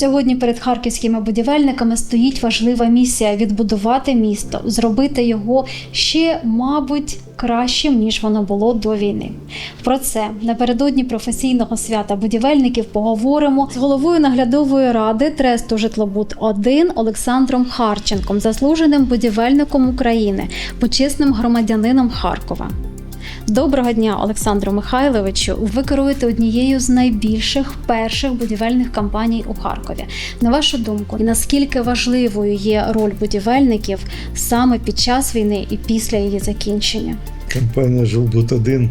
Сьогодні перед харківськими будівельниками стоїть важлива місія відбудувати місто, зробити його ще, мабуть, кращим ніж воно було до війни. Про це напередодні професійного свята будівельників поговоримо з головою наглядової ради тресту Житлобуд 1 Олександром Харченком, заслуженим будівельником України, почесним громадянином Харкова. Доброго дня, Олександру Михайловичу. Ви керуєте однією з найбільших перших будівельних компаній у Харкові. На вашу думку, і наскільки важливою є роль будівельників саме під час війни і після її закінчення? Компанія «Жилбуд-1»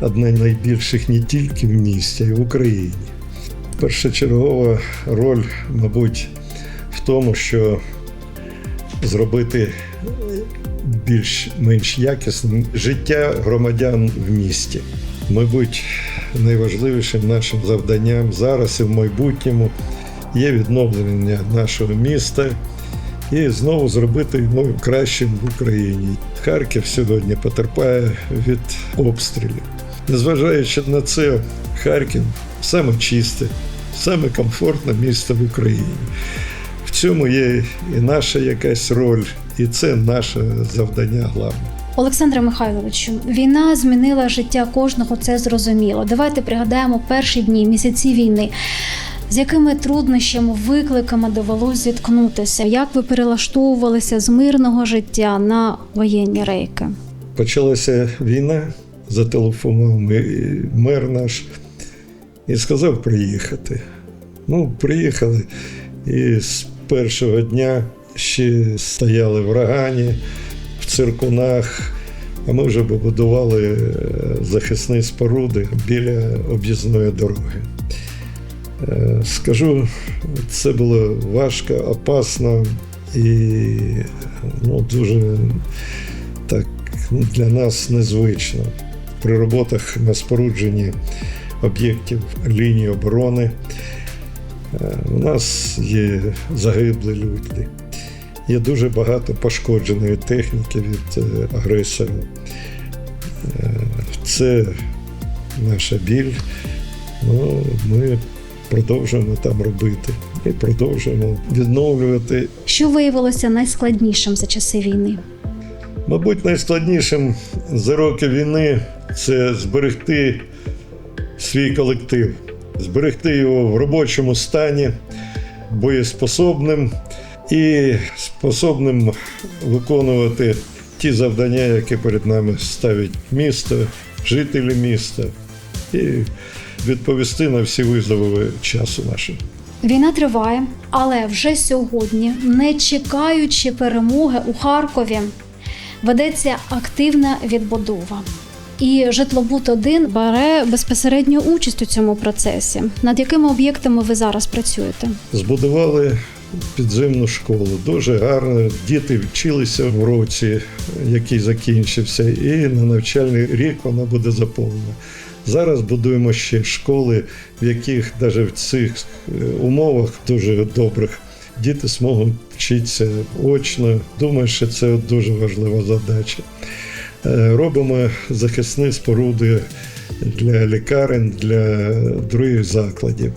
одна з найбільших не тільки в місті, а й в Україні. Першочергова роль, мабуть, в тому, що зробити більш-менш якісним життя громадян в місті. Мабуть, найважливішим нашим завданням зараз і в майбутньому є відновлення нашого міста і знову зробити його кращим в Україні. Харків сьогодні потерпає від обстрілів. Незважаючи на це, Харків саме чисте, саме комфортне місто в Україні. Цьому є і наша якась роль, і це наше завдання головне. Олександре Михайловичу, війна змінила життя кожного, це зрозуміло. Давайте пригадаємо перші дні, місяці війни. З якими труднощами, викликами довелось зіткнутися? Як ви перелаштовувалися з мирного життя на воєнні рейки? Почалася війна, зателефонував мер наш і сказав приїхати. Ну, приїхали. І з першого дня ще стояли в Рагані, в циркунах, а ми вже побудували е, захисні споруди біля об'їзної дороги. Е, Скажу, це було важко, опасно і ну, дуже так для нас незвично. При роботах на спорудженні об'єктів лінії оборони у нас є загиблі люди, є дуже багато пошкодженої техніки від е, агресора. Е, Це наша біль. Ну, ми продовжуємо там робити і продовжуємо відновлювати Що виявилося найскладнішим за часи війни? Мабуть, найскладнішим за роки війни це зберегти свій колектив, зберегти його в робочому стані, боєспособним і способним виконувати ті завдання, які перед нами ставить місто, жителі міста, і відповісти на всі визови часу нашого. Війна триває, але вже сьогодні, не чекаючи перемоги у Харкові, ведеться активна відбудова. І житлобут 1 бере безпосередню участь у цьому процесі. Над якими об'єктами ви зараз працюєте? Збудували підземну школу. Дуже гарно. Діти вчилися в році, який закінчився, і на навчальний рік вона буде заповнена. Зараз будуємо ще школи, в яких навіть в цих е, умовах дуже добрих діти зможуть вчитися очно. Думаю, що це дуже важлива задача. Робимо захисні споруди для лікарень, для других закладів.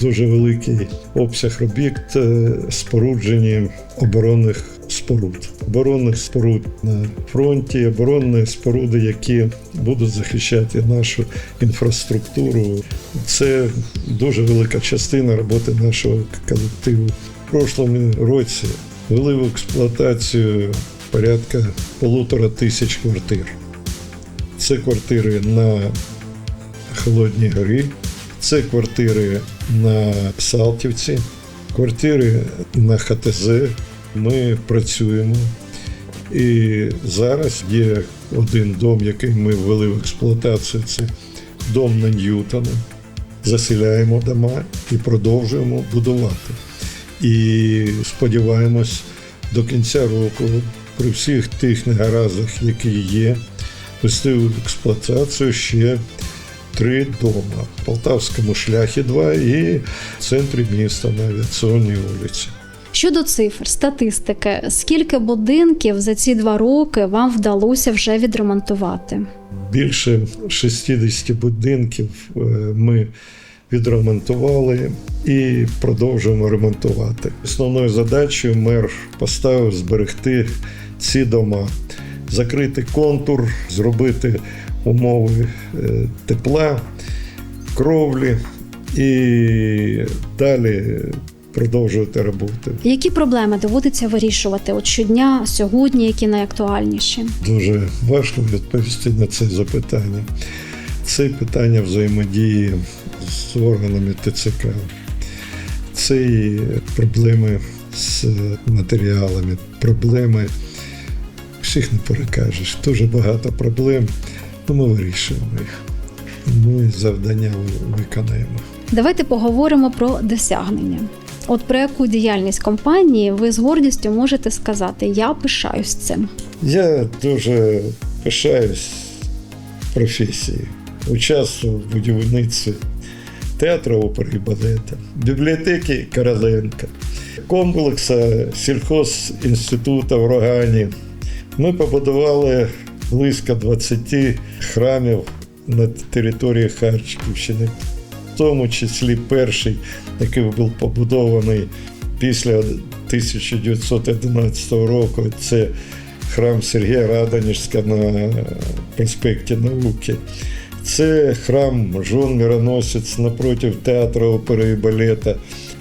Дуже великий обсяг робіт е, споруджені оборонних споруд. Оборонних споруд на фронті, оборонні споруди, які будуть захищати нашу інфраструктуру. Це дуже велика частина роботи нашого колективу. В прошлому році ввели в експлуатацію порядка полутора тисяч квартир. Це квартири на Холодній горі, це квартири на Салтівці, квартири на ХТЗ. Ми працюємо. І зараз є один дом, який ми ввели в експлуатацію. Це дом на Ньютона. Заселяємо дома і продовжуємо будувати. І сподіваємось, до кінця року при всіх тих негараздах, які є, ввести в експлуатацію ще три дома. В Полтавському шляхі два і в центрі міста на авіаційній вулиці. Щодо цифр, статистики, скільки будинків за ці два роки вам вдалося вже відремонтувати? Більше 60 будинків е, ми відремонтували і продовжуємо ремонтувати. Основною задачею мер поставив зберегти ці дома, закрити контур, зробити умови е, тепла, кровлі і далі продовжувати роботу. Які проблеми доводиться вирішувати от щодня, сьогодні, які найактуальніші? Дуже важко відповісти на це запитання. Це питання взаємодії з органами ТЦК. Це і проблеми з матеріалами, проблеми всіх не перекажеш. Дуже багато проблем, але ми вирішуємо їх. Ми завдання виконаємо. Давайте поговоримо про досягнення. От про яку діяльність компанії ви з гордістю можете сказати Я пишаюсь цим. Я дуже пишаюсь професією. Участвував в будівництві театру опери і балета, бібліотеки Короленка, комплекса сільхозінституту в Рогані. Ми побудували близько 20 храмів на території Харківщини, в тому числі перший, який був побудований після 1911 року. Це храм Сергія Радонежська на проспекті Науки. Це храм Жон Мироносець напротив театру опери і балета.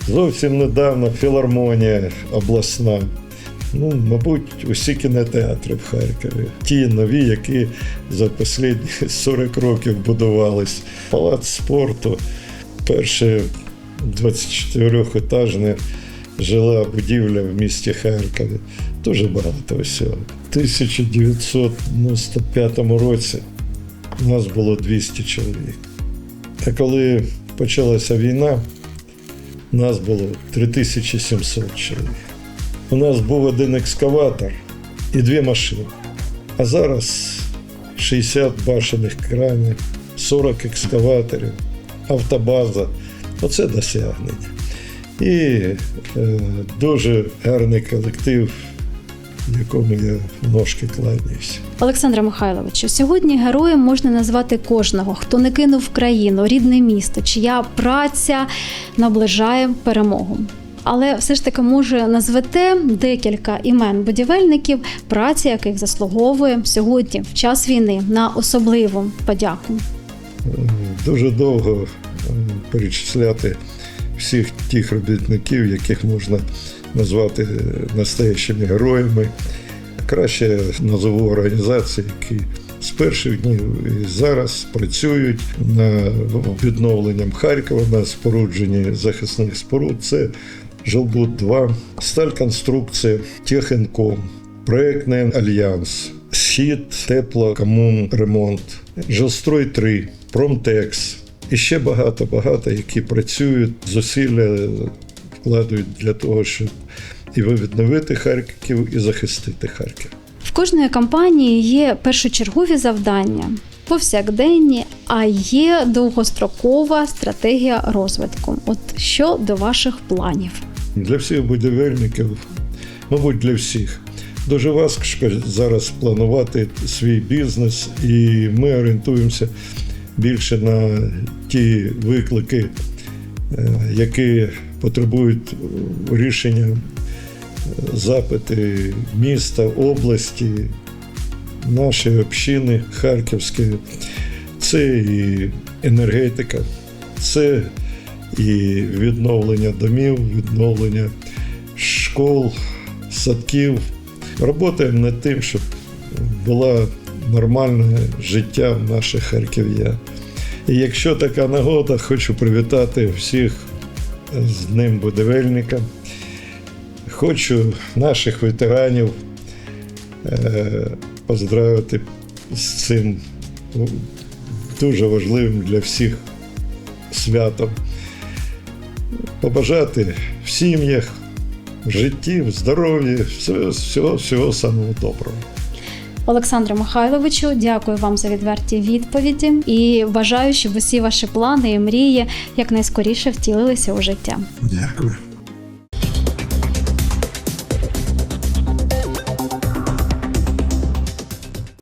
Зовсім недавно філармонія обласна. Ну, мабуть, усі кінотеатри в Харкові. Ті нові, які за останні 40 років будувались. Палац спорту, перше 24-етажне жила будівля в місті Харкові. Дуже багато всього. У 1995 році у нас було 200 чоловік. А коли почалася війна, нас було 3700 чоловік. У нас був один екскаватор і дві машини. А зараз 60 башених кранів, 40 екскаваторів, автобаза. Оце досягнення. І е, дуже гарний колектив, якому я ножки кланяюся. Олександре Михайловичу, сьогодні героєм можна назвати кожного, хто не кинув країну, рідне місто, чия праця наближає перемогу. Але все ж таки, може, назвете декілька імен будівельників, праця яких заслуговує сьогодні, в час війни, на особливу подяку. Дуже довго е, перечисляти всіх тих робітників, яких можна назвати настоящими героями. Краще назову організації, які з перших днів і зараз працюють над відновленням Харкова на спорудженні захисних споруд. Це Жилбуд-2, Стальконструкція, Техінком, Проектний альянс, Схід, Тепло, Комун, Ремонт, Жилстрой 3, Промтекс. І ще багато-багато, які працюють, зусилля вкладають для того, щоб і відновити Харків, і захистити Харків. В кожної компанії є першочергові завдання, повсякденні, а є довгострокова стратегія розвитку. От що до ваших планів? Для всіх будівельників, мабуть, для всіх. Дуже важко зараз планувати свій бізнес, і ми орієнтуємося більше на ті виклики, е, які потребують рішення е, запити міста, області, нашої общини Харківської. Це і енергетика, це і відновлення домів, відновлення школ, садків. Работаємо над тим, щоб було нормальне життя наших харків'ян. І якщо така нагода, хочу привітати всіх з Днем будівельника. Хочу наших ветеранів е, поздравити з цим дуже важливим для всіх святом. Побажати в сім'ях, в житті, в здоров'ї, всього, всього, самого доброго. Олександре Михайловичу, дякую вам за відверті відповіді і бажаю, щоб усі ваші плани і мрії якнайскоріше втілилися у життя. Дякую.